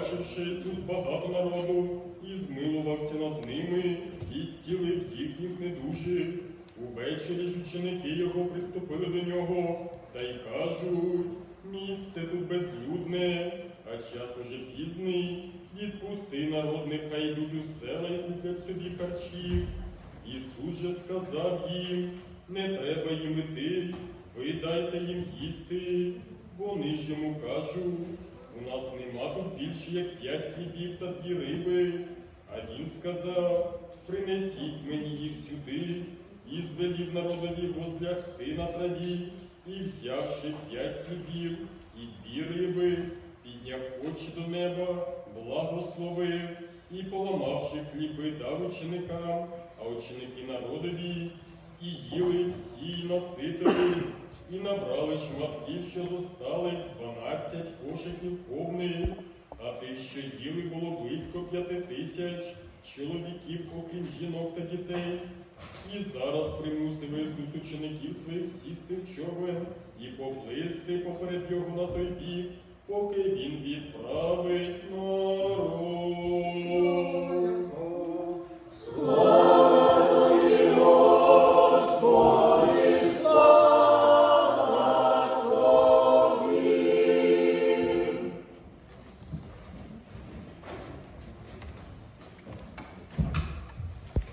побачивши Ісус багато народу, і змилувався над ними, і зцілив їхніх недужих. Увечері ж ученики його приступили до нього та й кажуть, місце тут безлюдне, а час уже пізний, відпусти народ, нехай йдуть у села і куплять собі харчів. Ісус же сказав їм, не треба їм іти, ви дайте їм їсти. Вони ж йому кажуть, у нас нема тут більше, як п'ять хлібів та дві риби. А він сказав, принесіть мені їх сюди, і звелів народові возлягти на траві, і взявши п'ять хлібів і дві риби, підняв очі до неба, благословив і, поламавши хліби, дав ученикам, а ученики народові, і їли всі, наситились, і набрали шматків, що зостались, дванадцять кошиків повних, а тих, що їли, було близько п'яти тисяч чоловіків, окрім жінок та дітей. І зараз примусив Ісус учеників своїх сісти в човен і поплисти поперед його на той бік, поки він відправить